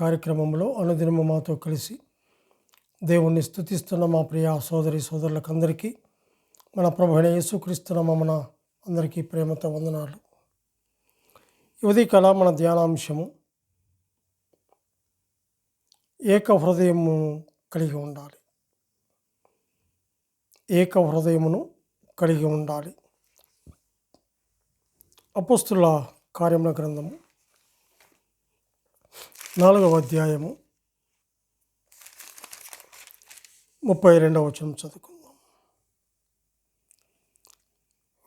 కార్యక్రమంలో అనుదినము మాతో కలిసి దేవుణ్ణి స్థుతిస్తున్న మా ప్రియ సోదరి సోదరులకందరికీ మన ప్రభుణ యేసుక్రీస్తున్న మన అందరికీ ప్రేమతో వందనాలు. ఇది కళ మన ధ్యానాంశము ఏక హృదయము కలిగి ఉండాలి. ఏక హృదయమును కలిగి ఉండాలి. అపుస్తుల కార్యముల గ్రంథము నాలుగవ అధ్యాయము. ముప్పై రెండవ వచనం చదువుకుందాం.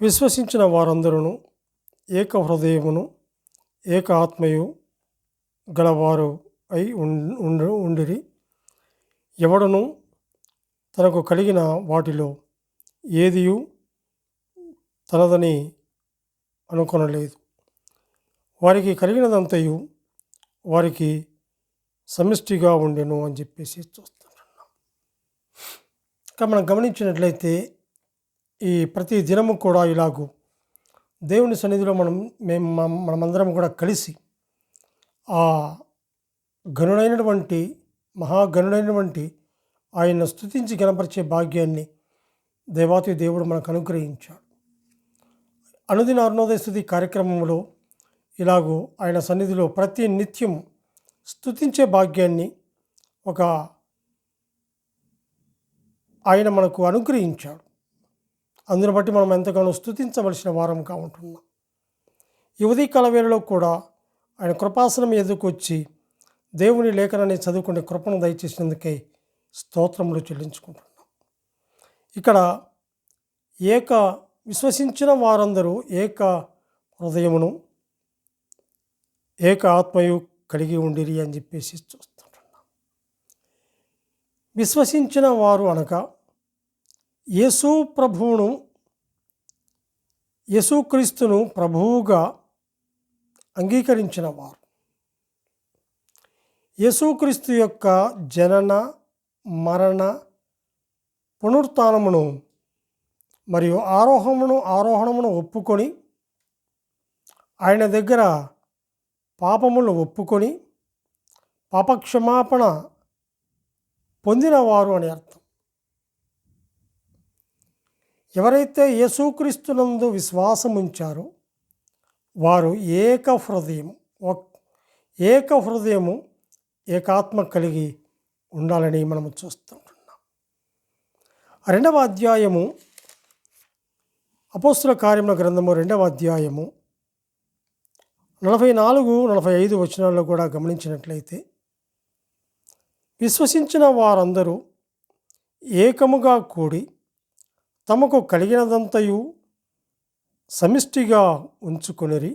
విశ్వసించిన వారందరూ ఏక హృదయమును ఏక ఆత్మయు గలవారు అయి ఉం- ఉండిరి. ఎవడను తనకు కలిగిన వాటిలో ఏదియు తనదని అనుకొనలేదు. వారికి కలిగినదంతయు వారికి సమిష్టిగా ఉండెను అని చెప్పేసి చూస్తుంటున్నాం. ఇంకా మనం గమనించినట్లయితే ఈ ప్రతి దినము కూడా ఇలాగూ దేవుని సన్నిధిలో మనం మేము మనమందరం కూడా కలిసి ఆ గనుడైనటువంటి మహాగనుడైనటువంటి ఆయన స్థుతించి గణపరిచే భాగ్యాన్ని దేవాతి దేవుడు మనకు అనుగ్రహించాడు. అనుదిన అరుణోదయ స్థుతి కార్యక్రమంలో ఇలాగూ ఆయన సన్నిధిలో ప్రతి నిత్యం స్థుతించే భాగ్యాన్ని ఒక ఆయన మనకు అనుగ్రహించాడు. అందును బట్టి మనం ఎంతగానో స్థుతించవలసిన వారంగా ఉంటున్నాం. యువతి కలవేళలో కూడా ఆయన కృపాసనం ఎదుర్కొచ్చి దేవుని లేఖనాన్ని చదువుకునే కృపను దయచేసినందుకై స్తోత్రములు చెల్లించుకుంటున్నాం. ఇక్కడ ఏక విశ్వసించిన వారందరూ ఏక హృదయమును ఏక ఆత్మయు కలిగి ఉండిరి అని చెప్పేసి చూస్తుంటున్నాం. విశ్వసించిన వారు అనగా యేసు ప్రభువును యేసుక్రీస్తును ప్రభువుగా అంగీకరించిన వారు. యేసుక్రీస్తు యొక్క జనన మరణ పునరుత్నమును మరియు ఆరోహమును ఆరోహణమును ఒప్పుకొని ఆయన దగ్గర పాపములు ఒప్పుకొని పాపక్షమాపణ పొందినవారు అని అర్థం. ఎవరైతే యేసుక్రీస్తునందు విశ్వాసం ఉంచారో వారు ఏక హృదయం ఒక్- ఏక హృదయము ఏకాత్మ కలిగి ఉండాలని మనము చూస్తుంటున్నాం. రెండవ అధ్యాయము అపోస్తుల కార్యముల గ్రంథము రెండవ అధ్యాయము నలభై నాలుగు నలభై ఐదు వచనాల్లో కూడా గమనించినట్లయితే విశ్వసించిన వారందరూ ఏకముగా కూడి తమకు కలిగినదంతయు సమిష్టిగా ఉంచుకొనిరి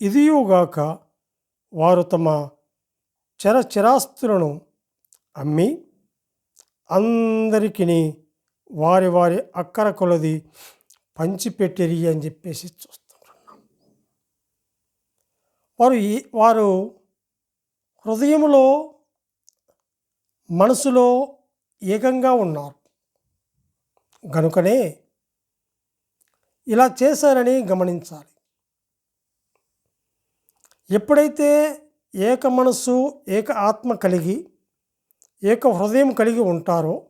ఇదియుగాక వారు తమ చర చిరాస్తులను అమ్మి అందరికీ వారి వారి అక్కర కొలది పంచిపెట్టిరి అని చెప్పేసి చూస్తున్నాం వారు ఈ వారు హృదయంలో మనసులో ఏకంగా ఉన్నారు. గనుకనే ఇలా చేశారని గమనించాలి. ఎప్పుడైతే ఏక మనస్సు ఏక ఆత్మ కలిగి ఏక హృదయం కలిగి ఉంటారో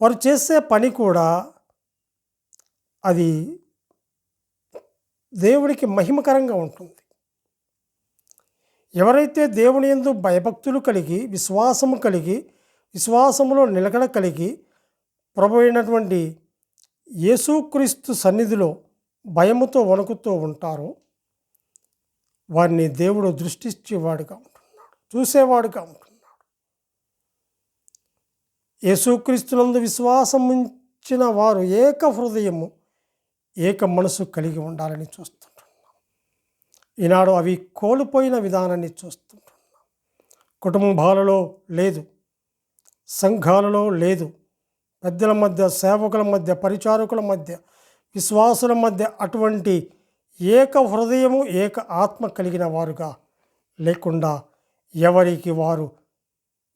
వారు చేసే పని కూడా అది దేవుడికి మహిమకరంగా ఉంటుంది. ఎవరైతే దేవుని యందు భయభక్తులు కలిగి విశ్వాసము కలిగి విశ్వాసములో నిలకడ కలిగి ప్రభు అయినటువంటి యేసుక్రీస్తు సన్నిధిలో భయముతో వణుకుతూ ఉంటారో వారిని దేవుడు దృష్టించేవాడుగా ఉంటున్నాడు చూసేవాడుగా ఉంటున్నాడు. యేసుక్రీస్తునందు విశ్వాసం ఉంచిన వారు ఏక హృదయము ఏక మనసు కలిగి ఉండాలని చూస్తుంటున్నాం ఈనాడు అవి కోల్పోయిన విధానాన్ని చూస్తుంటున్నాం. కుటుంబాలలో లేదు సంఘాలలో లేదు పెద్దల మధ్య సేవకుల మధ్య పరిచారకుల మధ్య విశ్వాసుల మధ్య అటువంటి ఏక హృదయము ఏక ఆత్మ కలిగిన వారుగా లేకుండా ఎవరికి వారు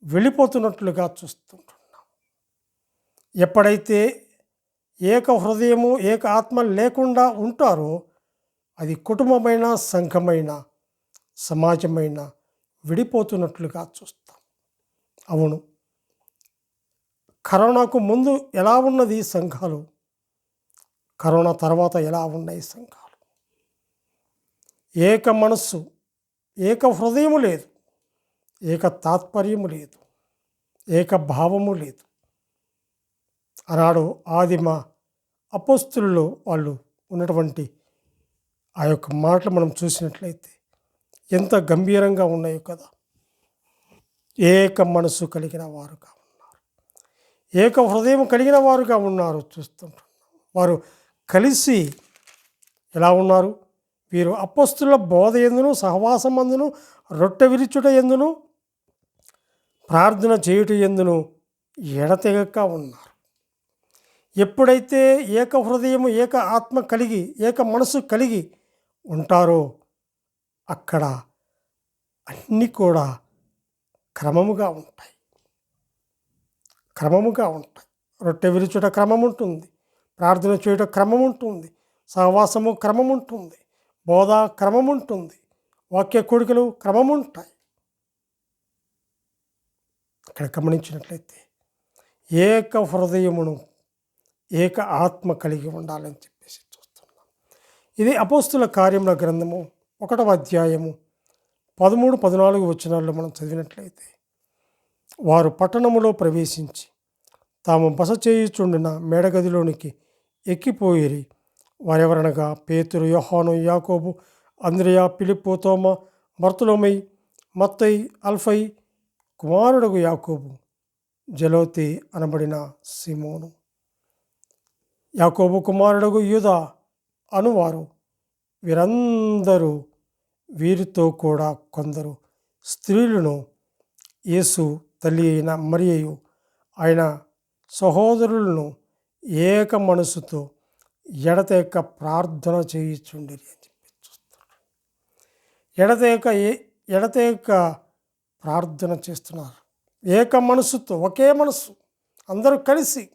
వెళ్ళిపోతున్నట్లుగా చూస్తుంటున్నాం. ఎప్పుడైతే ఏక హృదయము ఏక ఆత్మ లేకుండా ఉంటారో అది కుటుంబమైన సంఘమైన సమాజమైన విడిపోతున్నట్లుగా చూస్తాం. అవును. కరోనాకు ముందు ఎలా ఉన్నది సంఘాలు? కరోనా తర్వాత ఎలా ఉన్నాయి సంఘాలు? ఏక మనస్సు ఏక హృదయము లేదు. ఏక తాత్పర్యము లేదు. ఏక భావము లేదు. ఆనాడు ఆదిమ అపస్తుల్లో వాళ్ళు ఉన్నటువంటి ఆ యొక్క మాటలు మనం చూసినట్లయితే ఎంత గంభీరంగా ఉన్నాయో కదా. ఏక మనసు కలిగిన వారుగా ఉన్నారు. ఏక హృదయం కలిగిన వారుగా ఉన్నారు చూస్తుంటున్నాం వారు కలిసి ఎలా ఉన్నారు? వీరు అపస్తుల బోధ ఎందును సహవాసం అందును రొట్టె విరుచుట ఎందును ప్రార్థన చేయుట ఎందును ఎడతెగక ఉన్నారు. ఎప్పుడైతే ఏక హృదయము ఏక ఆత్మ కలిగి ఏక మనసు కలిగి ఉంటారో అక్కడ అన్నీ కూడా క్రమముగా ఉంటాయి. క్రమముగా ఉంటాయి. రొట్టె విరుచుట క్రమం ఉంటుంది ప్రార్థన చేయుట క్రమం ఉంటుంది సహవాసము క్రమం ఉంటుంది బోధ క్రమం ఉంటుంది వాక్య కోడికలు క్రమం ఉంటాయి ఇక్కడ గమనించినట్లయితే ఏక హృదయమును ఏక ఆత్మ కలిగి ఉండాలని చెప్పి ఇది అపోస్తుల కార్యముల గ్రంథము ఒకటవ అధ్యాయము పదమూడు పద్నాలుగు వచనాల్లో మనం చదివినట్లయితే వారు పట్టణములో ప్రవేశించి తాము బస చేయుచుండిన మేడగదిలోనికి ఎక్కిపోయిరి. వారెవరనగా పేతురు యోహాను యాకోబు అంద్రియా పిలిప్పు తోమ బర్తులోమై మత్తై అల్ఫై కుమారుడగు యాకోబు జలోతి అనబడిన సిమోను. యాకోబు కుమారుడగు యూదా అనువారు. వీరందరూ వీరితో కూడా కొందరు స్త్రీలను యేసు తల్లి అయిన మరియు ఆయన సహోదరులను ఏక మనసుతో ఎడతేక ప్రార్థన చేయించుండి అని చెప్పి చూస్తున్నారు. ఎడతేక ఏ ప్రార్థన చేస్తున్నారు. ఏక మనసుతో ఒకే మనసు అందరూ కలిసి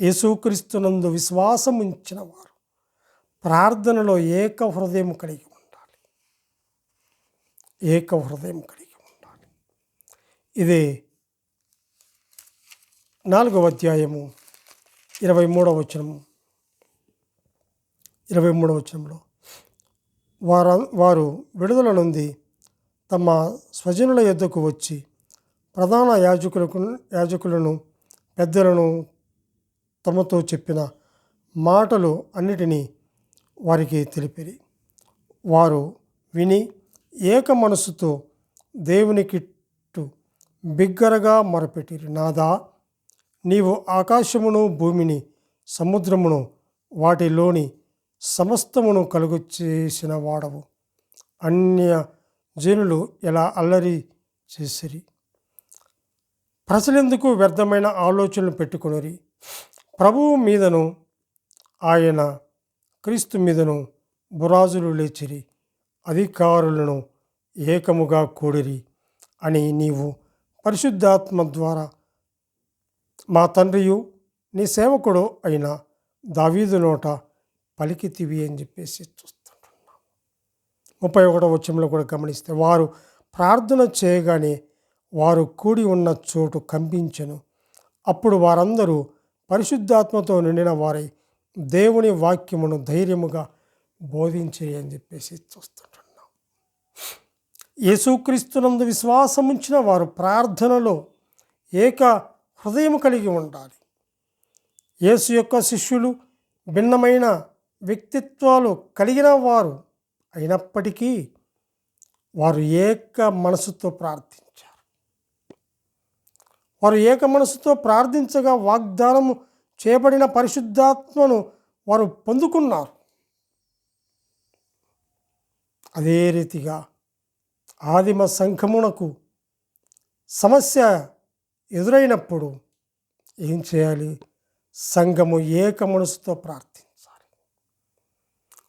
యేసుక్రీస్తునందు విశ్వాసం ఉంచిన వారు ప్రార్థనలో ఏక హృదయం కలిగి ఉండాలి. ఏక హృదయం కలిగి ఉండాలి. ఇది నాలుగవ అధ్యాయము ఇరవై మూడవ వచనము. ఇరవై మూడవ వచనంలో వారు వారు విడుదల నుండి తమ స్వజనుల యొద్దకు వచ్చి ప్రధాన యాజకులకు యాజకులను పెద్దలను తమతో చెప్పిన మాటలు అన్నిటినీ వారికి తెలిపిరి. వారు విని ఏక మనసుతో దేవునికిట్టు బిగ్గరగా మొరపెట్టిరి. నాదా నీవు ఆకాశమును భూమిని సముద్రమును వాటిలోని సమస్తమును కలుగు చేసిన వాడవు. అన్య జనులు ఎలా అల్లరి చేసిరి? ప్రజలెందుకు వ్యర్థమైన ఆలోచనలు పెట్టుకొనిరి? ప్రభువు మీదను ఆయన క్రీస్తు మీదను బురాజులు లేచిరి అధికారులను ఏకముగా కూడిరి అని నీవు పరిశుద్ధాత్మ ద్వారా మా తండ్రియు నీ సేవకుడు అయిన దావీదు నోట పలికితివి అని చెప్పేసి చూస్తుంటున్నాం ముప్పై ఒకటో వచ్చంలో కూడా గమనిస్తే వారు ప్రార్థన చేయగానే వారు కూడి ఉన్న చోటు కంపించెను. అప్పుడు వారందరూ పరిశుద్ధాత్మతో నిండిన వారై దేవుని వాక్యమును ధైర్యముగా బోధించే అని చెప్పేసి చూస్తుంటున్నాం. యేసుక్రీస్తునందు విశ్వాసం ఉంచిన వారు ప్రార్థనలో ఏక హృదయం కలిగి ఉండాలి. యేసు యొక్క శిష్యులు భిన్నమైన వ్యక్తిత్వాలు కలిగిన వారు అయినప్పటికీ వారు ఏక మనసుతో ప్రార్థించారు వారు ఏక మనసుతో ప్రార్థించగా వాగ్దానము చేయబడిన పరిశుద్ధాత్మను వారు పొందుకున్నారు. అదే రీతిగా ఆదిమ సంఘమునకు సమస్య ఎదురైనప్పుడు ఏం చేయాలి? సంఘము ఏక మనసుతో ప్రార్థించాలి.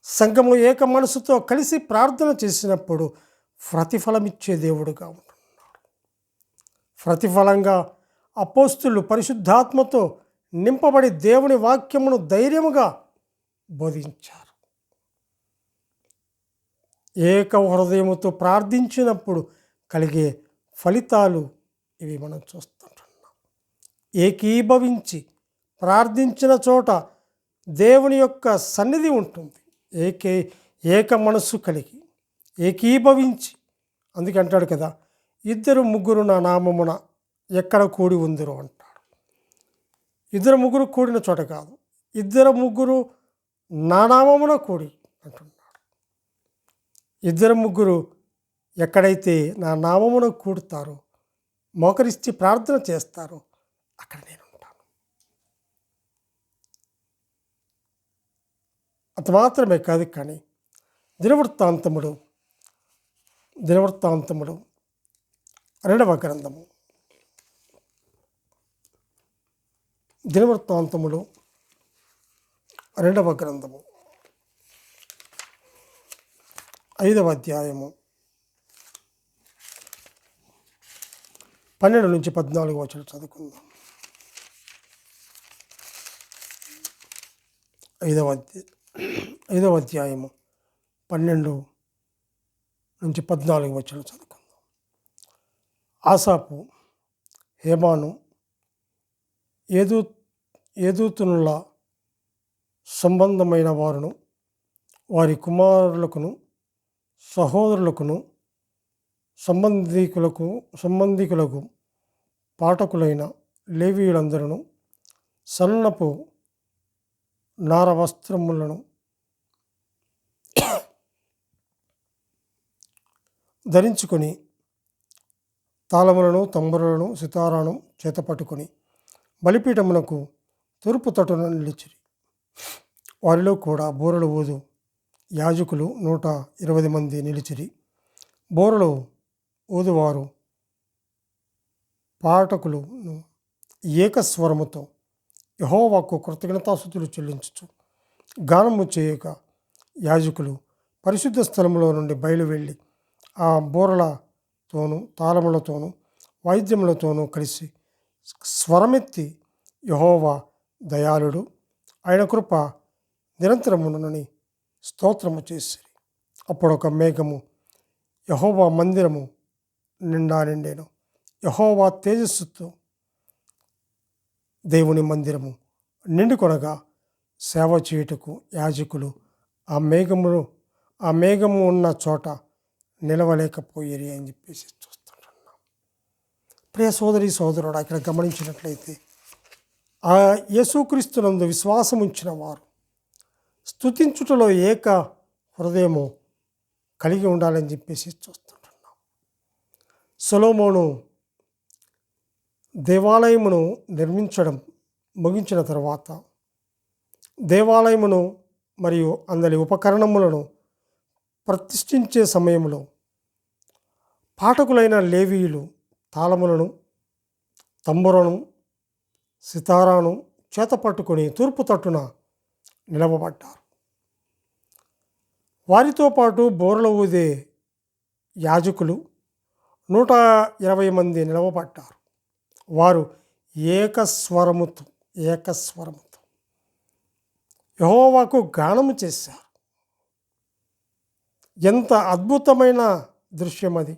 సంఘము ఏక మనసుతో కలిసి ప్రార్థన చేసినప్పుడు ప్రతిఫలమిచ్చే దేవుడుగా ఉంటున్నాడు. ప్రతిఫలంగా అపోస్తులు పరిశుద్ధాత్మతో నింపబడి దేవుని వాక్యమును ధైర్యముగా బోధించారు. ఏక హృదయముతో ప్రార్థించినప్పుడు కలిగే ఫలితాలు ఇవి మనం చూస్తుంటున్నాం. ఏకీభవించి ప్రార్థించిన చోట దేవుని యొక్క సన్నిధి ఉంటుంది. ఏకే ఏక మనస్సు కలిగి ఏకీభవించి అందుకే అంటాడు కదా ఇద్దరు ముగ్గురు నా నామమున ఎక్కడ కూడి ఉందిరో అంటాడు. ఇద్దరు ముగ్గురు కూడిన చోట కాదు. ఇద్దరు ముగ్గురు నా నామమున కూడి అంటున్నాడు. ఇద్దరు ముగ్గురు ఎక్కడైతే నా నామమున కూడుతారో మోకరిస్తే ప్రార్థన చేస్తారో అక్కడ నేను ఉంటాను. అది మాత్రమే కాదు కానీ దినవృత్తాంతముడు దినవృత్తాంతముడు రెండవ గ్రంథము. దినవృత్తాంతములు రెండవ గ్రంథము. ఐదవ అధ్యాయము. పన్నెండు నుంచి పద్నాలుగు వచ్చిన చదువుకుందాం. ఐదవ అధ్యాయ ఐదవ అధ్యాయము పన్నెండు నుంచి పద్నాలుగు వచ్చిన చదువుకుందాం. ఆసాపు హేమాను ఏదూ ఏదూతునుల సంబంధమైన వారును వారి కుమారులకును సహోదరులకును సంబంధికులకు సంబంధికులకు పాఠకులైన లేవీయులందరూ సన్నపు నార వస్త్రములను ధరించుకొని తాళములను తంబులను సితారాను చేతపట్టుకొని పట్టుకొని బలిపీఠమునకు తూర్పు తటున నిలిచిరి. వారిలో కూడా బోరలు ఊదు. యాజకులు నూట ఇరవై మంది నిలిచిరి. బోరలు ఊదువారు పాఠకులు ఏకస్వరముతో యహోవాకు కృతజ్ఞతాస్థుతులు చెల్లించచ్చు గానము చేయక యాజకులు పరిశుద్ధ స్థలంలో నుండి బయలు వెళ్ళి ఆ బోరలతోనూ తాళములతోనూ వాయిద్యములతోనూ కలిసి స్వరమెత్తి యహోవా దయాళుడు. ఆయన కృప నిరంతరమునని స్తోత్రము చేసిరి. అప్పుడు ఒక మేఘము యహోవా మందిరము నిండా నిండేను. యహోవా తేజస్సుతో దేవుని మందిరము నిండుకొనగా సేవ చేయుటకు యాజకులు ఆ మేఘములు ఆ మేఘము ఉన్న చోట నిలవలేకపోయేరి అని చెప్పేసి ప్రియ సోదరి సోదరుడు ఇక్కడ గమనించినట్లయితే ఆ యేసుక్రీస్తునందు విశ్వాసం ఉంచిన వారు స్తుతించుటలో ఏక హృదయము కలిగి ఉండాలని చెప్పేసి చూస్తుంటున్నాం. సొలోమోను దేవాలయమును నిర్మించడం ముగించిన తర్వాత దేవాలయమును మరియు అందరి ఉపకరణములను ప్రతిష్ఠించే సమయంలో పాఠకులైన లేవీయులు తాళములను తంబురను సితారాను చేత పట్టుకుని తూర్పు తట్టున నిలవబడ్డారు. వారితో పాటు బోర్ల ఊదే యాజకులు నూట ఇరవై మంది నిలవబడ్డారు. వారు ఏకస్వరముతో ఏకస్వరముతో. యహోవాకు గానము చేశారు. ఎంత అద్భుతమైన దృశ్యం అది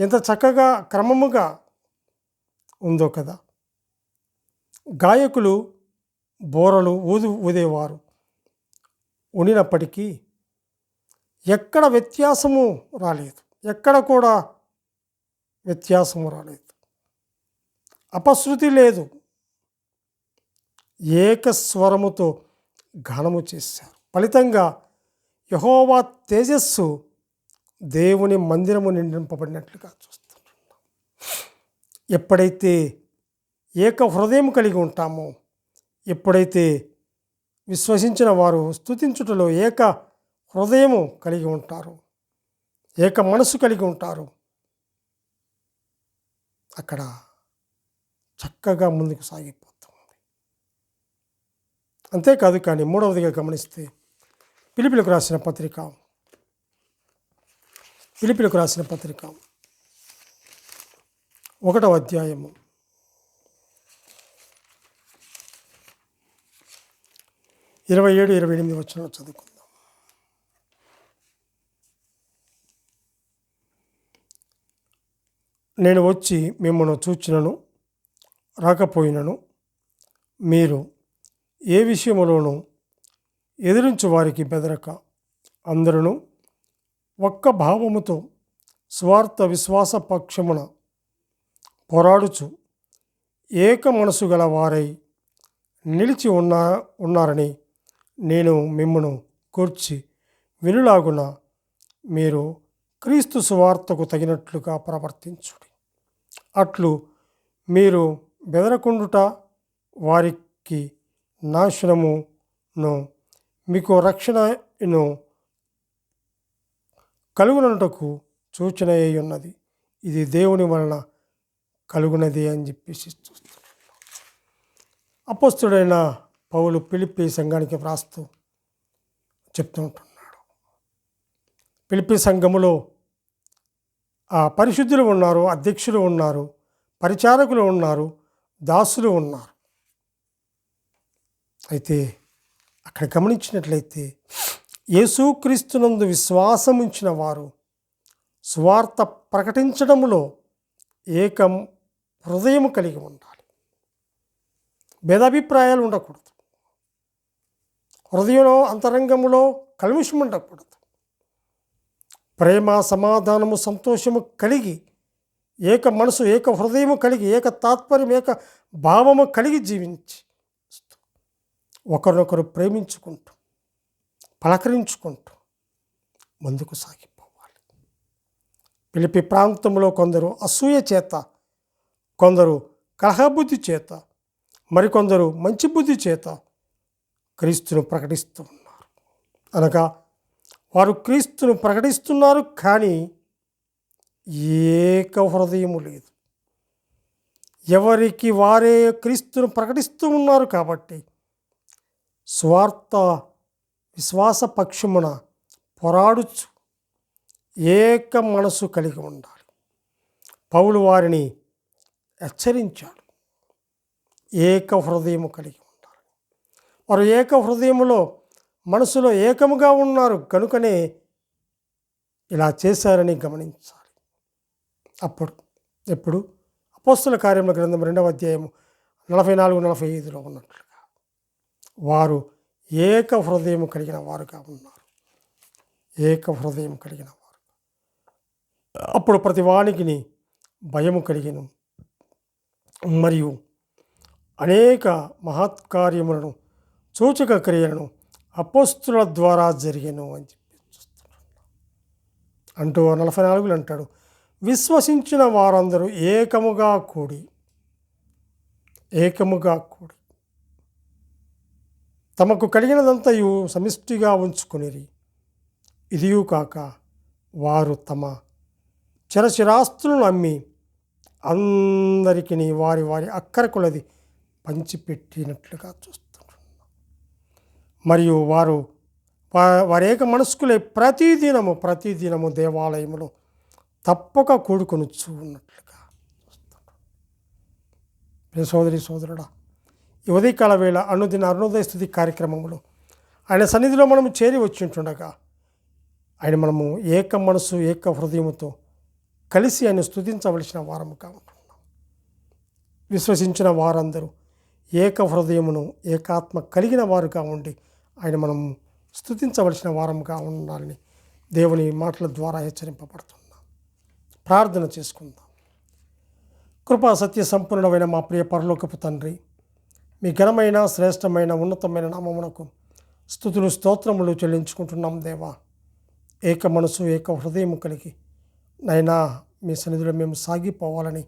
ఎంత చక్కగా క్రమముగా ఉందో కదా. గాయకులు బోరలు ఊదు ఊదేవారు. ఉండినప్పటికీ ఎక్కడ వ్యత్యాసము రాలేదు. ఎక్కడ కూడా వ్యత్యాసము రాలేదు. అపశృతి లేదు. ఏకస్వరముతో ఘనము చేశారు. ఫలితంగా యహోవా తేజస్సు దేవుని మందిరము నిండింపబడినట్లుగా చూస్తున్నాం ఎప్పుడైతే ఏక హృదయం కలిగి ఉంటామో ఎప్పుడైతే విశ్వసించిన వారు స్థుతించుటలో ఏక హృదయము కలిగి ఉంటారు ఏక మనసు కలిగి ఉంటారు అక్కడ చక్కగా ముందుకు సాగిపోతుంది. అంతేకాదు కానీ మూడవదిగా గమనిస్తే పిలిపిలకు రాసిన పత్రిక ఫిలిపిలకు రాసిన పత్రిక. ఒకటవ అధ్యాయము. ఇరవై ఏడు ఇరవై ఎనిమిది వచ్చిన చదువుకుందాం. నేను వచ్చి మిమ్మల్ని చూచినను రాకపోయినను మీరు ఏ విషయంలోనూ ఎదిరించు వారికి బెదరక అందరూ ఒక్క భావముతో స్వార్థ విశ్వాస పక్షమున పోరాడుచు ఏక మనసు గల వారై నిలిచి ఉన్నా ఉన్నారని నేను మిమ్మను కూర్చి వినులాగున మీరు క్రీస్తు సువార్తకు తగినట్లుగా ప్రవర్తించుడి. అట్లు మీరు బెదరకుండుట వారికి నాశనమును మీకు రక్షణను కలుగునటకు సూచన అయి ఉన్నది ఇది దేవుని వలన కలుగునది అని చెప్పేసి అపస్తుడైన పౌలు పిలిపి సంఘానికి వ్రాస్తూ చెప్తూ ఉంటున్నాడు. పిలిపి సంఘములో ఆ పరిశుద్ధులు ఉన్నారు అధ్యక్షులు ఉన్నారు పరిచారకులు ఉన్నారు దాసులు ఉన్నారు. అయితే అక్కడ గమనించినట్లయితే యేసుక్రీస్తునందు విశ్వాసం ఉంచిన వారు స్వార్థ ప్రకటించడంలో ఏకం హృదయం కలిగి ఉండాలి. భేదాభిప్రాయాలు ఉండకూడదు. హృదయంలో అంతరంగంలో కల్మిషం ఉండకూడదు. ప్రేమ సమాధానము సంతోషము కలిగి ఏక మనసు ఏక హృదయము కలిగి ఏక తాత్పర్యం ఏక భావము కలిగి జీవించి ఒకరినొకరు ప్రేమించుకుంటూ పలకరించుకుంటూ ముందుకు సాగిపోవాలి. పిలిపి ప్రాంతంలో కొందరు అసూయ చేత కొందరు కలహబుద్ధి చేత మరికొందరు మంచి బుద్ధి చేత క్రీస్తును ప్రకటిస్తూ ఉన్నారు. అనగా వారు క్రీస్తును ప్రకటిస్తున్నారు కానీ ఏక హృదయము లేదు. ఎవరికి వారే క్రీస్తును ప్రకటిస్తూ ఉన్నారు కాబట్టి స్వార్థ విశ్వాస పక్షమున ఏక మనసు కలిగి ఉండాలి. పౌలు వారిని హెచ్చరించాడు. ఏక హృదయము కలిగి ఉండాలి. వారు ఏక హృదయములో మనసులో ఏకముగా ఉన్నారు కనుకనే ఇలా చేశారని గమనించాలి. అప్పుడు ఎప్పుడు? అపోస్తుల కార్యముల గ్రంథం రెండవ అధ్యాయము నలభై నాలుగు నలభై ఐదులో ఉన్నట్లుగా. వారు ఏక హృదయం కలిగిన వారుగా ఉన్నారు. ఏక హృదయం కలిగిన వారు. అప్పుడు ప్రతి వానికి భయము కలిగిన. మరియు అనేక మహత్కార్యములను సూచక క్రియలను అపోస్తుల ద్వారా జరిగను అని చెప్పి అంటూ నలభై నాలుగులు అంటాడు విశ్వసించిన వారందరూ ఏకముగా కూడి ఏకముగా కూడి తమకు కలిగినదంతయు సమిష్టిగా ఉంచుకునిరి. ఇదియూ కాక వారు తమ చిరచిరాస్తులను అమ్మి అందరికీ వారి వారి అక్కర కొలది పంచిపెట్టినట్లుగా చూస్తున్నారు మరియు వారు వారి మనస్కులే ప్రతిదినము ప్రతిదినము దేవాలయములో తప్పక కూడుకొని ఉన్నట్లుగా చూస్తున్నారు సోదరి సోదరుడా ఉదయకాల వేళ అనుదిన అరుణోదయ స్థుతి కార్యక్రమంలో ఆయన సన్నిధిలో మనము చేరి వచ్చి ఉంటుండగా ఆయన మనము ఏక మనసు ఏక హృదయముతో కలిసి ఆయన స్థుతించవలసిన వారముగా ఉంటున్నాం విశ్వసించిన వారందరూ ఏక హృదయమును ఏకాత్మ కలిగిన వారుగా ఉండి ఆయన మనం స్థుతించవలసిన వారముగా ఉండాలని దేవుని మాటల ద్వారా హెచ్చరింపబడుతున్నాం. ప్రార్థన చేసుకుందాం. కృపా సత్య సంపూర్ణమైన మా ప్రియ పరలోకపు తండ్రి మీ ఘనమైన శ్రేష్టమైన ఉన్నతమైన నామమునకు స్థుతులు స్తోత్రములు చెల్లించుకుంటున్నాం దేవా. ఏక మనసు ఏక హృదయం కలిగి నైనా మీ సన్నిధిలో మేము సాగిపోవాలని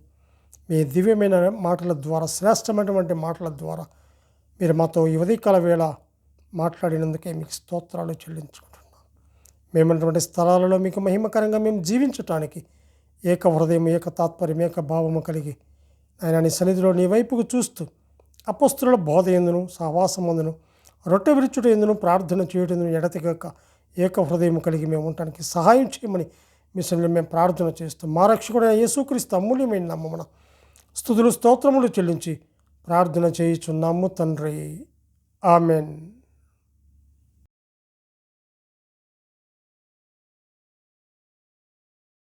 మీ దివ్యమైన మాటల ద్వారా శ్రేష్టమైనటువంటి మాటల ద్వారా మీరు మాతో యువదీకాల వేళ మాట్లాడినందుకే మీకు స్తోత్రాలు చెల్లించుకుంటున్నాం. మేమన్నటువంటి స్థలాలలో మీకు మహిమకరంగా మేము జీవించటానికి ఏక హృదయం ఏక తాత్పర్యం ఏక భావము కలిగి ఆయన నీ సన్నిధిలో నీ వైపుకు చూస్తూ అపస్తుల బోధ ఎందును సహవాసమందును రొట్టె విరుచుట ఎందును ప్రార్థన చేయటందును ఎడతెగక ఏక హృదయం కలిగి మేము ఉండటానికి సహాయం చేయమని మిషన్లు మేము ప్రార్థన చేస్తూ మా రక్షకుడైన యేసుక్రీస్తు అమూల్యమైన నమ్మమన స్థుతులు స్తోత్రములు చెల్లించి ప్రార్థన చేయుచున్నాము తండ్రి. ఆమెన్.